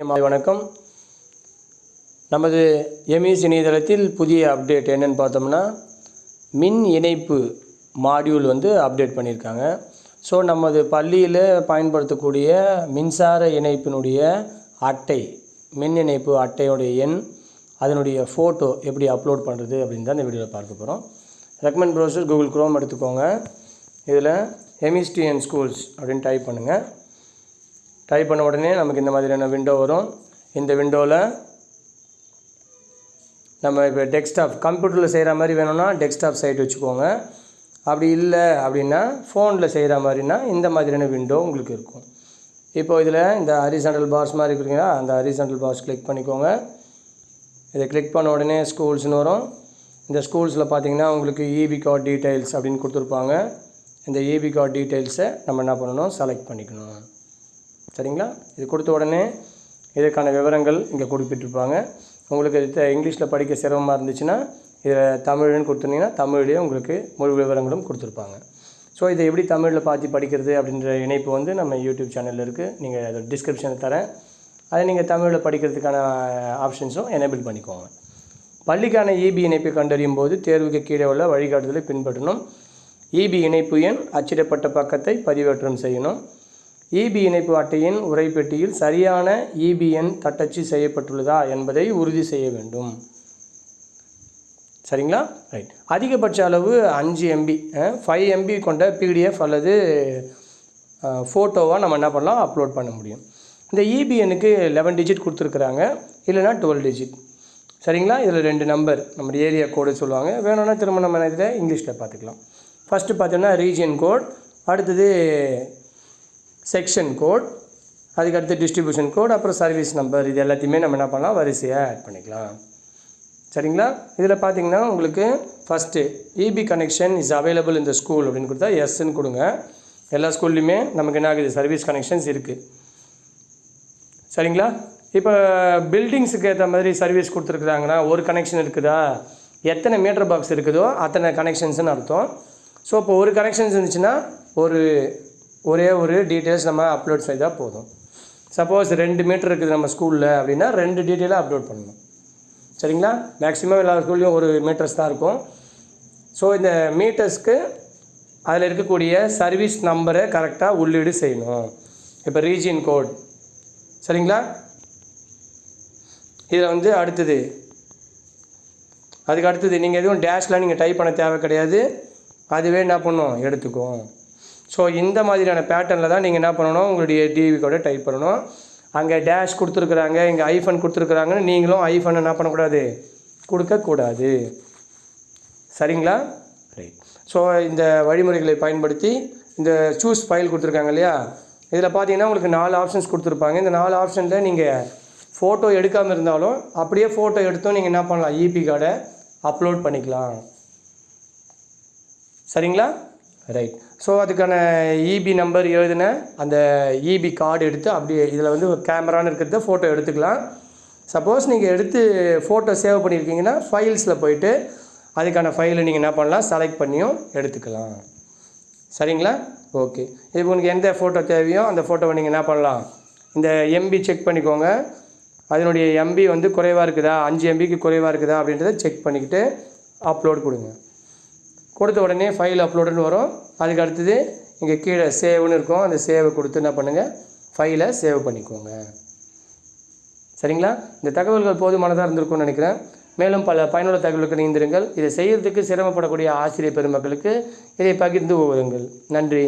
வணக்கம். நமது எம்இஸ் இணையதளத்தில் புதிய அப்டேட் என்னன்னு பார்த்தோம்னா மின் இணைப்பு மாடியூல் வந்து அப்டேட் பண்ணியிருக்காங்க. ஸோ நமது பள்ளியில் பயன்படுத்தக்கூடிய மின்சார இணைப்பினுடைய அட்டை மின் இணைப்பு அட்டையுடைய எண் அதனுடைய ஃபோட்டோ எப்படி அப்லோட் பண்ணுறது அப்படின்னு தான் இந்த வீடியோவில் பார்க்க போகிறோம் ரெக்கமெண்ட் ப்ரௌசர் கூகுள் குரோம் எடுத்துக்கோங்க. இதில் எம்இஸ்டிஎன் ஸ்கூல்ஸ் அப்படின்னு டைப் பண்ணுங்கள் டைப் பண்ண உடனே நமக்கு இந்த மாதிரியான விண்டோ வரும். இந்த விண்டோவில் நம்ம இப்போ டெஸ்க்டாப் கம்ப்யூட்டரில் செய்கிற மாதிரி வேணும்னா டெஸ்க்டாப் சைட் வச்சுக்கோங்க. அப்படி இல்லை அப்படின்னா ஃபோனில் செய்கிற மாதிரினா இந்த மாதிரியான விண்டோ உங்களுக்கு இருக்கும். இப்போ இதில் இந்த ஹரிசாண்டல் பாக்ஸ் மாதிரி இருக்குங்களா அந்த ஹரிசாண்டல் பாக்ஸ் கிளிக் பண்ணிக்கோங்க. இதை கிளிக் பண்ண உடனே ஸ்கூல்ஸ்னு வரும். இந்த ஸ்கூல்ஸில் பார்த்தீங்கன்னா உங்களுக்கு இபி கார்டு டீட்டெயில்ஸ் அப்படின்னு கொடுத்துருப்பாங்க. இந்த இபி கார்டு டீட்டெயில்ஸை நம்ம என்ன பண்ணணும்? செலக்ட் பண்ணிக்கணும். சரிங்களா? இது கொடுத்த உடனே இதற்கான விவரங்கள் இங்கே குறிப்பிட்டிருப்பாங்க. உங்களுக்கு இது இங்கிலீஷில் படிக்க சிரமமாக இருந்துச்சுன்னா இதில் தமிழ்னு கொடுத்துருந்தீங்கன்னா தமிழ்லேயே உங்களுக்கு முழு விவரங்களும் கொடுத்துருப்பாங்க. ஸோ இதை எப்படி தமிழில் பார்த்து படிக்கிறது அப்படின்ற இணைப்பு வந்து நம்ம யூடியூப் சேனலில் இருக்குது நீங்கள் அதை டிஸ்கிரிப்ஷனில் தரேன். அதை நீங்கள் தமிழில் படிக்கிறதுக்கான ஆப்ஷன்ஸும் எனேபிள் பண்ணிக்கோங்க. பள்ளிக்கான இபி இணைப்பை கண்டறியும் போது தேர்வுக்கு கீழே உள்ள வழிகாட்டுதலை பின்பற்றணும். இபி இணைப்பு எண் அச்சிடப்பட்ட பக்கத்தை பதிவேற்றம் செய்யணும். இபி இணைப்பு அட்டையின் உரைப்பெட்டியில் சரியான இபி எண் தட்டச்சு செய்யப்பட்டுள்ளதா என்பதை உறுதி செய்ய வேண்டும். சரிங்களா? ரைட் அதிகபட்ச அளவு அஞ்சு எம்பி ஃபைவ் எம்பி கொண்ட பிடிஎஃப் அல்லது ஃபோட்டோவாக நம்ம என்ன பண்ணலாம்? அப்லோட் பண்ண முடியும். இந்த இபிஎனுக்கு லெவன் டிஜிட் கொடுத்துருக்குறாங்க. இல்லைனா டுவெல் டிஜிட் சரிங்களா? இதில் ரெண்டு நம்பர் நம்ம ஏரியா கோடு சொல்லுவாங்க. வேணும்னா திரும்ப நம்ம இதில் இங்கிலீஷில் பார்த்துக்கலாம். ஃபஸ்ட்டு பார்த்தோம்னா ரீஜியன் கோட் அடுத்தது செக்ஷன் கோட் அதுக்கடுத்து டிஸ்ட்ரிபியூஷன் கோட் அப்புறம் சர்வீஸ் நம்பர் இது எல்லாத்தையுமே நம்ம என்ன பண்ணலாம் வரிசையாக ஆட் பண்ணிக்கலாம். சரிங்களா? இதில் பார்த்தீங்கன்னா உங்களுக்கு first EB connection is available இந்த ஸ்கூல் அப்படின்னு கொடுத்தா எஸ்ன்னு கொடுங்க. எல்லா ஸ்கூல்லையுமே நமக்கு என்ன ஆகுது? சர்வீஸ் கனெக்ஷன்ஸ் இருக்குது சரிங்களா? இப்போ பில்டிங்ஸுக்கு ஏற்ற மாதிரி சர்வீஸ் கொடுத்துருக்குறாங்கன்னா ஒரு கனெக்ஷன் இருக்குதா? எத்தனை மீட்டர் பாக்ஸ் இருக்குதோ அத்தனை கனெக்ஷன்ஸ்னு அர்த்தம். ஸோ இப்போ ஒரு கனெக்ஷன்ஸ் இருந்துச்சுன்னா ஒரு ஒரே ஒரு டீட்டெயில்ஸ் நம்ம அப்லோட் செய்தால் போதும். சப்போஸ் ரெண்டு மீட்டர் இருக்குது நம்ம ஸ்கூலில் அப்படின்னா ரெண்டு டீட்டெயிலாக அப்லோட் பண்ணணும். சரிங்களா? மேக்ஸிமம் எல்லா ஸ்கூல்லையும் ஒரு மீட்டர்ஸ் தான் இருக்கும். ஸோ இந்த மீட்டர்ஸ்க்கு அதில் இருக்கக்கூடிய சர்வீஸ் நம்பரை கரெக்டாக உள்ளீடு செய்யணும். இப்போ ரீஜியன் கோட் சரிங்களா? இதில் வந்து அடுத்தது. அதுக்கு அடுத்தது நீங்கள் எதுவும் டேஷ்லாம் நீங்கள் டைப் பண்ண தேவை கிடையாது. அதுவே என்ன பண்ணும்? எடுத்துக்கும். ஸோ இந்த மாதிரியான பேட்டர்னில் தான் நீங்கள் என்ன பண்ணணும்? உங்களுடைய டிவி கூட டைப் பண்ணணும். அங்கே டேஷ் கொடுத்துருக்குறாங்க இங்கே ஐஃபன் கொடுத்துருக்குறாங்கன்னு நீங்களும் ஐஃபன் என்ன பண்ணக்கூடாது? கொடுக்கக்கூடாது. சரிங்களா? ரைட் ஸோ இந்த வழிமுறைகளை பயன்படுத்தி இந்த சூஸ் ஃபைல் கொடுத்துருக்காங்க இல்லையா? இதில் பார்த்தீங்கன்னா உங்களுக்கு நாலு ஆப்ஷன்ஸ் கொடுத்துருப்பாங்க. இந்த நாலு ஆப்ஷனில் நீங்கள் ஃபோட்டோ எடுக்காமல் இருந்தாலும் அப்படியே ஃபோட்டோ எடுத்தும் நீங்கள் என்ன பண்ணலாம்? இபி கார்டை அப்லோட் பண்ணிக்கலாம். சரிங்களா? ரைட் ஸோ அதுக்கான இபி நம்பர் எழுதின அந்த இபி கார்டு எடுத்து அப்படியே இதில் வந்து கேமரான்னு இருக்கிறத ஃபோட்டோ எடுத்துக்கலாம். சப்போஸ் நீங்கள் எடுத்து ஃபோட்டோ சேவ் பண்ணியிருக்கீங்கன்னா ஃபைல்ஸில் போயிட்டு அதுக்கான ஃபைலை நீங்கள் என்ன பண்ணலாம்? செலக்ட் பண்ணியும் எடுத்துக்கலாம். சரிங்களா? ஓகே இப்போ உங்களுக்கு எந்த ஃபோட்டோ தேவையோ அந்த ஃபோட்டோவை நீங்கள் என்ன பண்ணலாம்? இந்த எம்பி செக் பண்ணிக்கோங்க. அதனுடைய எம்பி வந்து குறைவாக இருக்குதா? அஞ்சு எம்பிக்கு குறைவாக இருக்குதா? அப்படின்றத செக் பண்ணிக்கிட்டு அப்லோட் கொடுங்க. கொடுத்த உடனே ஃபைல் அப்லோடுன்னு வரும். அதுக்கு அடுத்தது இங்கே கீழே சேவ்னு இருக்கும். அந்த சேவை கொடுத்து என்ன பண்ணுங்கள் ஃபைலை சேவ் பண்ணிக்கோங்க. சரிங்களா? இந்த தகவல்கள் போதுமானதாக இருந்திருக்கும்னு நினைக்கிறேன். மேலும் பல பயனுள்ள தகவல்களுக்கு நீந்திருங்கள். இதை செய்கிறதுக்கு சிரமப்படக்கூடிய ஆசிரியர் பெருமக்களுக்கு இதை பகிர்ந்து உதவுங்கள் நன்றி.